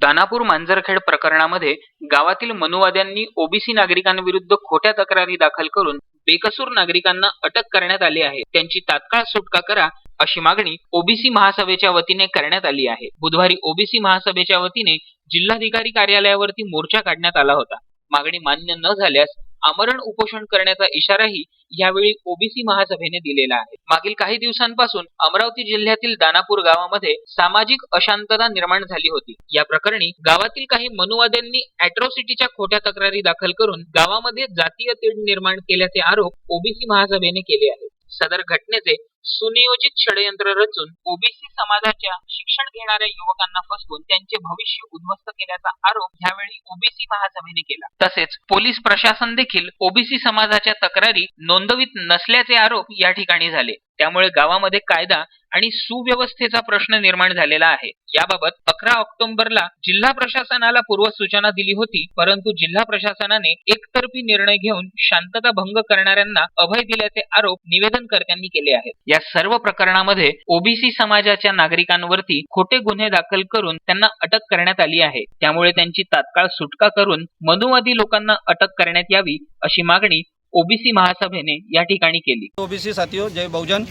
दानापूर मांजरखेड प्रकरणामध्ये गावातील मनुवाद्यांनी ओबीसी नागरिकांविरुद्ध खोट्या तक्रारी दाखल करून बेकसूर नागरिकांना अटक करण्यात आली आहे. त्यांची तात्काळ सुटका करा अशी मागणी ओबीसी महासभेच्या वतीने करण्यात आली आहे. बुधवारी ओबीसी महासभेच्या वतीने जिल्हाधिकारी कार्यालयावरती मोर्चा काढण्यात आला होता. मागणी मान्य न झाल्यास आमरण उपोषण करण्याचा इशाराही यावेळी ओबीसी महासभेने दिलेला आहे. मागील काही दिवसांपासून अमरावती जिल्ह्यातील दानापूर गावामध्ये सामाजिक अशांतता निर्माण झाली होती. या प्रकरणी गावातील काही मनुवाद्यांनी अॅट्रॉसिटीच्या खोट्या तक्रारी दाखल करून गावामध्ये जातीय तीड निर्माण केल्याचे आरोप ओबीसी महासभेने केले आहेत. सदर घटनेचे सुनियोजित षडयंत्र रचून ओबीसी समाजाच्या शिक्षण घेणाऱ्या युवकांना फसवून त्यांचे भविष्य उद्ध्वस्त केल्याचा आरोप यावेळी ओबीसी महासभेने केला. तसेच पोलीस प्रशासन देखील ओबीसी समाजाच्या तक्रारी नोंदवित नसल्याचे आरोप या ठिकाणी झाले. त्यामुळे गावामध्ये कायदा आणि सुव्यवस्थेचा प्रश्न निर्माण झालेला आहे. याबाबत अकरा ऑक्टोबरला जिल्हा प्रशासनाला पूर्व सूचना दिली होती परंतु जिल्हा प्रशासनाने एकतर्फी निर्णय घेऊन शांतता भंग करणाऱ्यांना अभय दिल्याचे आरोप निवेदनकर्त्यांनी केले आहेत. या सर्व प्रकरणामध्ये ओबीसी समाजाच्या नागरिकांवरती खोटे गुन्हे दाखल करून त्यांना अटक करण्यात आली आहे. त्यामुळे त्यांची तात्काळ सुटका करून मनुवादी लोकांना अटक करण्यात यावी अशी मागणी ओबीसी महासभेने या ठिकाणी केली. ओबीसी साथीहो जय बहुजन.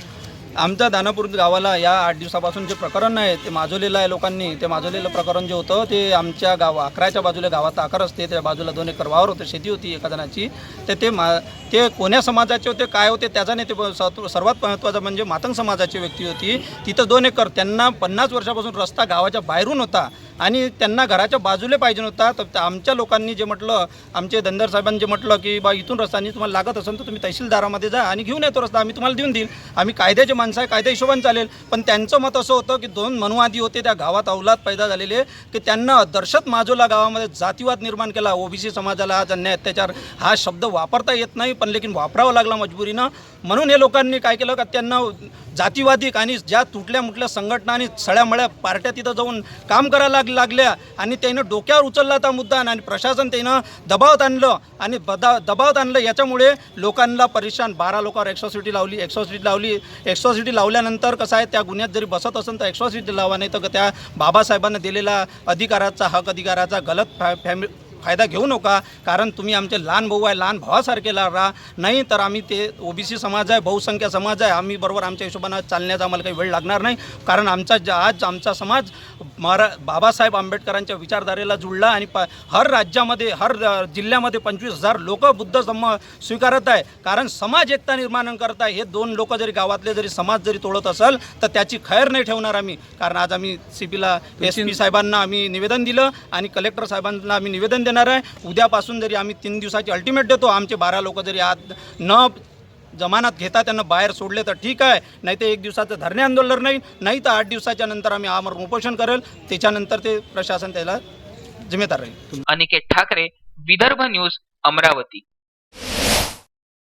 आमच्या दानापूर गावाला या आठ दिवसापासून जे प्रकरण आहे ते माजवलेलं आहे लोकांनी. ते माजवलेलं प्रकरण जे होतं ते आमच्या गाव अकराच्या बाजूला गावात आकार असते त्या बाजूला दोन एकर वावर होते शेती होती एका जणाची. तर ते मा ते कोण्या समाजाचे होते काय होते त्याचा नाही ते सर्वात महत्त्वाचं म्हणजे मातंग समाजाची व्यक्ती होती. तिथं दोन एकर त्यांना पन्नास वर्षापासून रस्ता गावाच्या बाहेरून होता. आणि त्यांना घराच्या बाजूला पाहिजे नव्हता तर आमच्या लोकांनी जे म्हटलं आमचे धनदर साहेबांनी जे म्हटलं की बा इथून रस्ता आणि तुम्हाला लागत असेल तर तुम्ही तहसीलदारामध्ये जा आणि घेऊन येतो रस्ता. आम्ही तुम्हाला देऊन देईल. आम्ही कायद्याचे माणसं आहे कायद्या हिशोबाने चालेल. पण त्यांचं मत असं होतं की दोन मनुवादी होते त्या गावात अवलाद पैदा झालेले की त्यांना दर्शत माजोला गावामध्ये जातीवाद निर्माण केला. ओबीसी समाजाला आज अन्याय अत्याचार हा शब्द वापरता येत नाही पण लेकिन वापरावा लागला मजबुरीनं. म्हणून हे लोकांनी काय केलं का त्यांना जातीवादिक आणि ज्या तुटल्या मुटल्या संघटना आणि सळ्यामळ्या पार्ट्या तिथं जाऊन काम करायला लाग लागल्या आणि त्यानं डोक्यावर उचलला होता मुद्दा आणि प्रशासन त्यानं दबावात आणलं आणि बदा दबावात आणलं. याच्यामुळे लोकांना परेशान. बारा लोकांवर एक्सॉसिटी लावली एक्सॉसिटी लावली. एक्सॉसिटी लावल्यानंतर कसं आहे त्या गुन्ह्यात जरी बसत असेल तर एक्सॉसिटी लावा नाही तर त्या बाबासाहेबांना दिलेला अधिकाराचा हक अधिकाराचा गलत फॅ फॅमि फायदा घेऊ नका कारण तुम्ही आमचे लहान भाऊ आहे लहान भावासारखे ला- राहा. नाही तर आम्ही ते ओबीसी समाज आहे बहुसंख्य समाज आहे आम्ही बरोबर आमच्या हिशोबानं चालण्याचा आम्हाला काही वेळ लागणार नाही. कारण आमचा ज- आज आमचा समाज महारा बाबासाहेब आंबेडकरांच्या विचारधारेला जुळला आणि प हर राज्यामध्ये हर जिल्ह्यामध्ये पंचवीस हजार लोक बुद्ध सम स्वीकारत आहे. कारण समाज एकता निर्माण करत आहे. हे दोन लोक जरी गावातले जरी समाज जरी तोडत असेल तर त्याची खैर नाही ठेवणार आम्ही. कारण आज आम्ही सी पीला एस पी साहेबांना आम्ही निवेदन दिलं आणि कलेक्टर साहेबांना आम्ही निवेदन देणार आहे. उद्यापासून जरी आम्ही तीन दिवसाची अल्टिमेट देतो आमचे बारा लोक जरी आज न जमानात घेता त्यांना बाहेर सोडले तर ठीक आहे. नाही ते एक दिवसाचं धरणे आंदोलन नाही नाही तर आठ दिवसाच्या नंतर आम्ही आमर उपोषण करेल. त्याच्यानंतर ते प्रशासन त्याला जिम्मेदार राहील. अनिकेत ठाकरे विदर्भ न्यूज अमरावती.